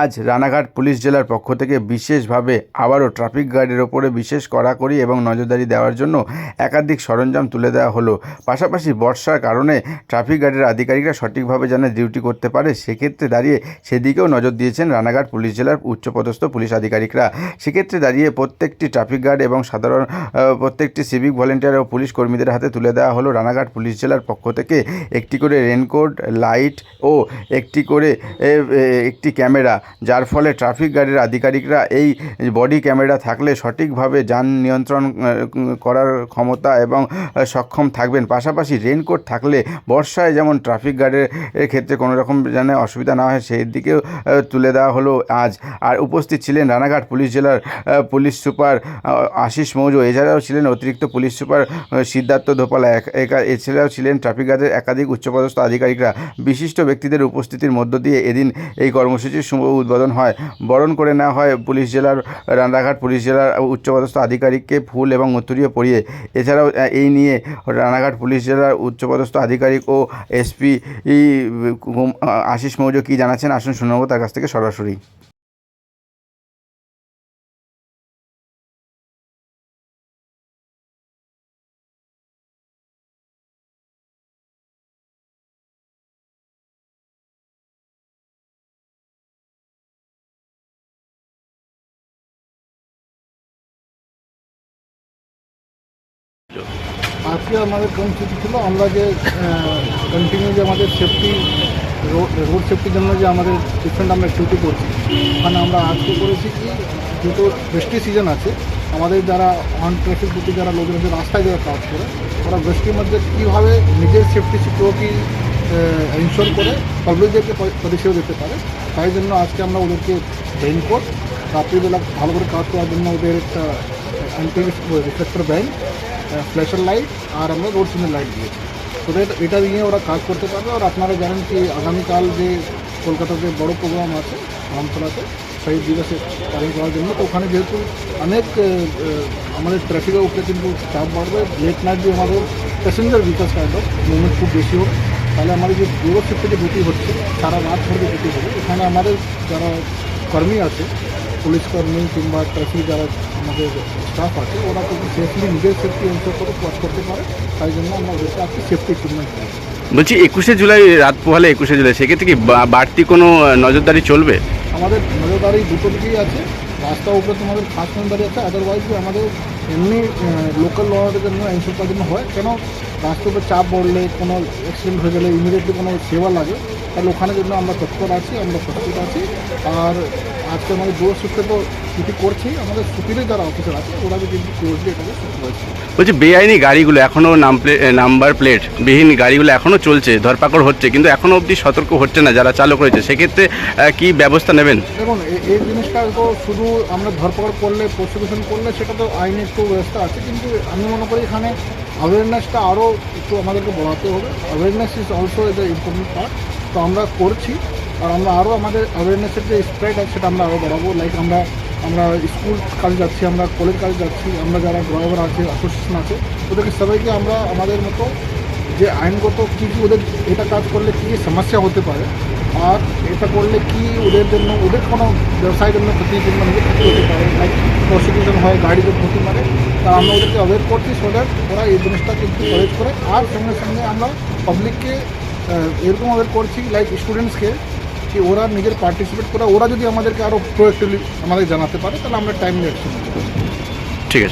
আজ রানাঘাট পুলিশ জেলার পক্ষ থেকে বিশেষভাবে আবারও ট্রাফিক গার্ডের ওপরে বিশেষ কড়াকড়ি এবং নজরদারি দেওয়ার জন্য একাধিক সরঞ্জাম তুলে দেওয়া হলো। পাশাপাশি বর্ষার কারণে ট্রাফিক গার্ডের আধিকারিকরা সঠিকভাবে যেন ডিউটি করতে পারে, সেক্ষেত্রে দাঁড়িয়ে সেদিকেও নজর দিয়েছেন রানাঘাট পুলিশ জেলার উচ্চপদস্থ পুলিশ আধিকারিকরা। সেক্ষেত্রে দাঁড়িয়ে প্রত্যেকটি ট্রাফিক গার্ড এবং সাধারণ প্রত্যেকটি সিভিক ভলেন্টিয়ার ও পুলিশ কর্মীদের হাতে তুলে দেওয়া হলো রানাঘাট পুলিশ জেলার পক্ষ থেকে। একটি করে রেনকোট, লাইট ও একটি করে একটি ক্যামেরা। যার ফলে ট্রাফিক গার্ডের আধিকারিকরা এই বডি ক্যামেরা থাকলে সঠিকভাবে যান নিয়ন্ত্রণ করার ক্ষমতা এবং সক্ষম থাকবেন। পাশাপাশি রেনকোট থাকলে বর্ষায় যেমন ট্রাফিক গার্ডের ক্ষেত্রে কোনো রকম যেন অসুবিধা না হয়, সেই দিকেও তুলে দেওয়া হলো আজ। আর উপস্থিত ছিলেন রানাঘাট পুলিশ জেলার পুলিশ সুপার আশিস মৌজো। এছাড়াও ছিলেন অতিরিক্ত পুলিশ সুপার সিদ্ধার্থ ধোপালা। এছাড়াও ছিলেন ট্রাফিক গার্ডের একাধিক উচ্চপদস্থ আধিকারিকরা। বিশিষ্ট ব্যক্তিদের উপস্থিতির মধ্য দিয়ে এদিন এই কর্মসূচির উদ্বোধন হয়। বরণ করে নেওয়া হয় পুলিশ জেলার রানাঘাট পুলিশ জেলার উচ্চপদস্থ আধিকারিককে ফুল এবং উত্তরীয় পরিয়ে। এছাড়াও এই নিয়ে রানাঘাট পুলিশ জেলার উচ্চপদস্থ আধিকারিক ও এসপি আশিস মৌর্য কী জানাচ্ছেন? আসুন শুনব, তার কাছ থেকে সরাসরি। আজকে আমাদের কর্মসূচি ছিল আমরা যে কন্টিনিউ যে আমাদের সেফটি রোড সেফটির জন্য যে আমাদের ডিফারেন্ট আমরা ডিউটি করছি ওখানে আমরা আজকে করেছি কি যেহেতু বৃষ্টি সিজন আছে আমাদের যারা অন ট্রাফিক ডিউটি যারা লোকজন আছে, রাস্তায় যারা কাজ করে ওরা বৃষ্টির মধ্যে কীভাবে নিজের সেফটি সিকিউরিটি ইনশোর করে পাবলিকদেরকে পরিষেবা দিতে পারে তাই জন্য আজকে আমরা ওদেরকে রেইনকোট রাত্রিবেলা ভালো করে কাজ করার জন্য ওদের একটা anti reflector bank flasher light আর আমরা রোড সিগন্যাল লাইট দিয়েছি তো এটা- এটা দিয়ে ওরা কাজ করতে পারবে আর আপনারা জানেন কি আগামীকাল যে কলকাতাতে বড় প্রোগ্রাম আছে রামতলাতে শহীদ দিবসে পালন করার জন্য তো ওখানে যেহেতু অনেক আহ, আহ, আমাদের ট্রাফিকের উপরে কিন্তু চাপ বাড়বে লেট নাইট দিয়ে আমাদের প্যাসেঞ্জার ভিকাস কাইন্ড অফ মুভমেন্ট খুব বেশি হবে তাহলে আমাদের যে দূর শিফটে যে ডিউটি হচ্ছে সারা রাত ধরে ডিউটি হবে এখানে আমাদের যারা কর্মী আছে পুলিশ কর্মী কিংবা ট্রাফিক যারা আমাদের স্টাফ আছে ওরা কিন্তু সেফলি নিজের সেফটি এনশোর করে কাজ করতে পারে। তাই জন্য আমরা ওদেরকে আজকে সেফটি ইকুইপমেন্ট দিয়েছি। বলছি একুশে জুলাই রাত পোহালে একুশে জুলাই সেক্ষেত্রে কি বাড়তি কোনো নজরদারি চলবে? আমাদের নজরদারি দুটো দিকেই আছে। রাস্তার উপরে তোমাদের ফার্স্ট নজরদারি আছে আদারওয়াইজ আমাদের এমনি লোকাল লদের জন্য এনশোর করার জন্য হয়। কেন রাস্তার উপরে চাপ পড়লে কোনো অ্যাক্সিডেন্ট হয়ে গেলে ইমিডিয়েটলি কোনো সেবা লাগে? তাহলে ওখানে জন্য আমরা তৎপর আছি আমরা প্রস্তুত আছি। আর আজকে আমাদের দূর সূত্রে তো ডিউটি করছি আমাদের সুপিরিয়র যারা অফিসার আছে ওরা কিন্তু ক্লোজলি এটাকে বলছি বেআইনি গাড়িগুলো এখনও নাম প্লে নাম্বার প্লেট বিহীন গাড়িগুলো এখনও চলছে ধরপাকড় হচ্ছে কিন্তু এখনও অবধি সতর্ক হচ্ছে না যারা চালক রয়েছে। সেক্ষেত্রে কি ব্যবস্থা নেবেন? দেখুন এই জিনিসটা তো শুধু আমরা ধরপাকড় করলে প্রসিকিউশন করলে সেটা তো আইনে একটু ব্যবস্থা আছে কিন্তু আমি মনে করি এখানে অ্যাওয়ারনেসটা আরও একটু আমাদেরকে বাড়াতে হবে। Awareness is also a important part তো আমরা করছি। আর আমরা আরও আমাদের অ্যাওয়ারনেসের যে স্প্রেড আছে সেটা আমরা আরও বাড়াবো। লাইক আমরা আমরা স্কুল কাজে যাচ্ছি, আমরা কলেজ কাজে যাচ্ছি, আমরা যারা ড্রাইভার আছে অ্যাসোসিয়েশন আছে, ওদেরকে সবাইকে আমরা আমাদের মতো যে আইনগত কী কী ওদের এটা কাজ করলে কী সমস্যা হতে পারে, আর এটা করলে কি ওদের জন্য, ওদের কোনো ব্যবসায়ের জন্য নিজের ক্ষতি হতে পারে। লাইক প্রসিকিউশন হয়, গাড়িতে ক্ষতি মারে তা আমরা ওদেরকে অ্যাভয়েড করছি সো দ্যাট ওরা এই জিনিসটা কিন্তু কলেজ করে, আর সঙ্গে সঙ্গে আমরা পাবলিককে এরকম আমাদের করছি লাইক স্টুডেন্টসকে কি ওরা নিজের পার্টিসিপেট করে, ওরা যদি আমাদেরকে আরও প্রোয়েক্টিভলি আমাদের জানাতে পারে, তাহলে আমরা টাইম নিয়ে ঠিক আছে।